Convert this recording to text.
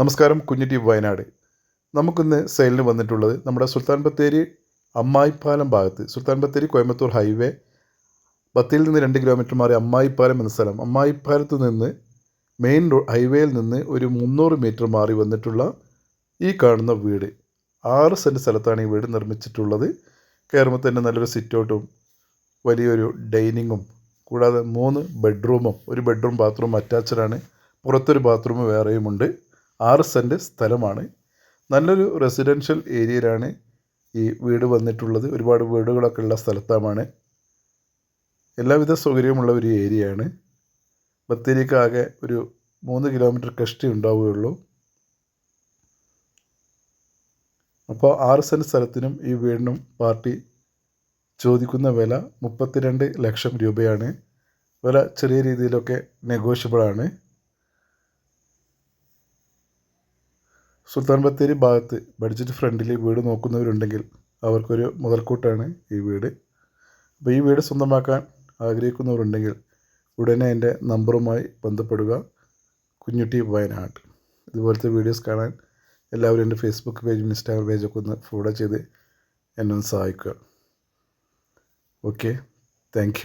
നമസ്കാരം കുഞ്ഞിറ്റി വയനാട്. നമുക്കിന്ന് സെയിലിന് വന്നിട്ടുള്ളത് നമ്മുടെ സുൽത്താൻ ബത്തേരി അമ്മായിപ്പാലം ഭാഗത്ത് സുൽത്താൻ ബത്തേരി കോയമ്പത്തൂർ ഹൈവേ ബത്തിയിൽ നിന്ന് രണ്ട് കിലോമീറ്റർ മാറി അമ്മായിപ്പാലം എന്ന സ്ഥലം. അമ്മായിപ്പാലത്ത് നിന്ന് മെയിൻ റോ ഹൈവേയിൽ നിന്ന് ഒരു മുന്നൂറ് മീറ്റർ മാറി വന്നിട്ടുള്ള ഈ കാണുന്ന വീട്. ആറ് സെന്റ് സ്ഥലത്താണ് ഈ വീട് നിർമ്മിച്ചിട്ടുള്ളത്. കയറുമ്പോൾ തന്നെ നല്ലൊരു സിറ്റൗട്ടും വലിയൊരു ഡൈനിങ്ങും കൂടാതെ മൂന്ന് ബെഡ്റൂമും ഒരു ബെഡ്റൂം ബാത്റൂം അറ്റാച്ചഡാണ് പുറത്തൊരു ബാത്റൂം വേറെയുമുണ്ട്. ആറ് സെന്റ് സ്ഥലമാണ്. നല്ലൊരു റെസിഡൻഷ്യൽ ഏരിയയിലാണ് ഈ വീട് വന്നിട്ടുള്ളത്. ഒരുപാട് വീടുകളൊക്കെ ഉള്ള സ്ഥലത്താണ്. എല്ലാവിധ സൗകര്യമുള്ള ഒരു ഏരിയയാണ് ബത്തേരിക്കാകെ ഒരു മൂന്ന് കിലോമീറ്റർ കഷ്ടി ഉണ്ടാവുകയുള്ളൂ. അപ്പോൾ ആറ് സെന്റ് സ്ഥലത്തിനും ഈ വീടിനും പാർട്ടി ചോദിക്കുന്ന വില മുപ്പത്തിരണ്ട് ലക്ഷം രൂപയാണ്. വില ചെറിയ രീതിയിലൊക്കെ നെഗോഷ്യബിളാണ് സുൽത്താൻ ബത്തേരി ഭാഗത്ത് ബഡ്ജറ്റ് ഫ്രണ്ടിൽ വീട് നോക്കുന്നവരുണ്ടെങ്കിൽ അവർക്കൊരു മുതൽക്കൂട്ടാണ് ഈ വീട്. അപ്പോൾ ഈ വീട് സ്വന്തമാക്കാൻ ആഗ്രഹിക്കുന്നവരുണ്ടെങ്കിൽ ഉടനെ എന്റെ നമ്പറുമായി ബന്ധപ്പെടുക. കുഞ്ഞുട്ടി വയനാട്. ഇതുപോലത്തെ വീഡിയോസ് കാണാൻ എല്ലാവരും എന്റെ ഫേസ്ബുക്ക് പേജും ഇൻസ്റ്റാഗ്രാം പേജൊക്കെ ഒന്ന് ഫോളോ ചെയ്ത് എന്നെ ഒന്ന് സഹായിക്കുക. Okay thank